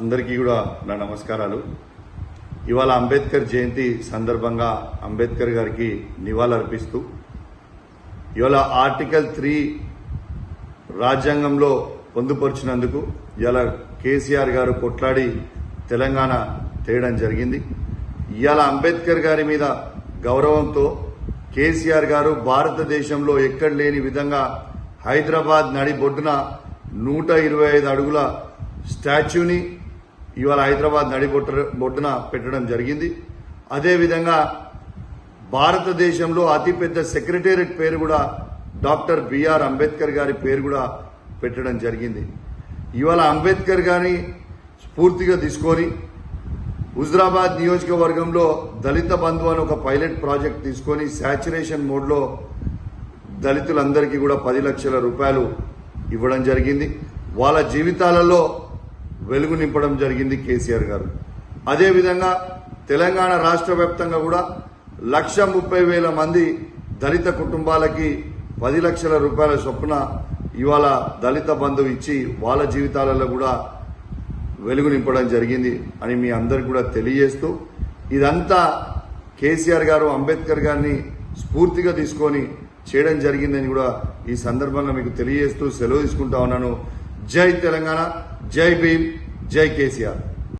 అందరికీ కూడా నా నమస్కారాలు. ఇవాళ అంబేద్కర్ జయంతి సందర్భంగా అంబేద్కర్ గారికి నివాళులర్పిస్తూ ఇవాళ ఆర్టికల్ త్రీ రాజ్యాంగంలో పొందుపరిచినందుకు ఇవాళ కేసీఆర్ గారు కొట్లాడి తెలంగాణ తేయడం జరిగింది. ఇవాళ అంబేద్కర్ గారి మీద గౌరవంతో కేసీఆర్ గారు భారతదేశంలో ఎక్కడ లేని విధంగా హైదరాబాద్ నడిబొడ్డున నూట ఇరవై ఐదు అడుగుల స్టాచ్యూని ఇవాళ హైదరాబాద్ నడిబొట్ట బొడ్డున పెట్టడం జరిగింది. అదేవిధంగా భారతదేశంలో అతిపెద్ద సెక్రటేరియట్ పేరు కూడా డాక్టర్ బిఆర్ అంబేద్కర్ గారి పేరు కూడా పెట్టడం జరిగింది. ఇవాళ అంబేద్కర్ గారిని స్ఫూర్తిగా తీసుకొని హుజరాబాద్ నియోజకవర్గంలో దళిత బంధు అని ఒక పైలట్ ప్రాజెక్ట్ తీసుకొని శాచురేషన్ మోడ్లో దళితులందరికీ కూడా పది లక్షల రూపాయలు ఇవ్వడం జరిగింది. వాళ్ళ జీవితాలలో వెలుగు నింపడం జరిగింది కేసీఆర్ గారు. అదేవిధంగా తెలంగాణ రాష్ట్ర వ్యాప్తంగా కూడా లక్ష ముప్పై వేల మంది దళిత కుటుంబాలకి పది లక్షల రూపాయల చొప్పున ఇవాళ దళిత బంధు ఇచ్చి వాళ్ళ జీవితాలలో కూడా వెలుగు నింపడం జరిగింది అని మీ అందరికి కూడా తెలియజేస్తూ ఇదంతా కేసీఆర్ గారు అంబేద్కర్ గారిని స్ఫూర్తిగా తీసుకొని చేయడం జరిగిందని కూడా ఈ సందర్భంగా మీకు తెలియజేస్తూ సెలవు తీసుకుంటా ఉన్నాను. జై తెలంగాణ. జై భీమ్ జై కేసీఆర్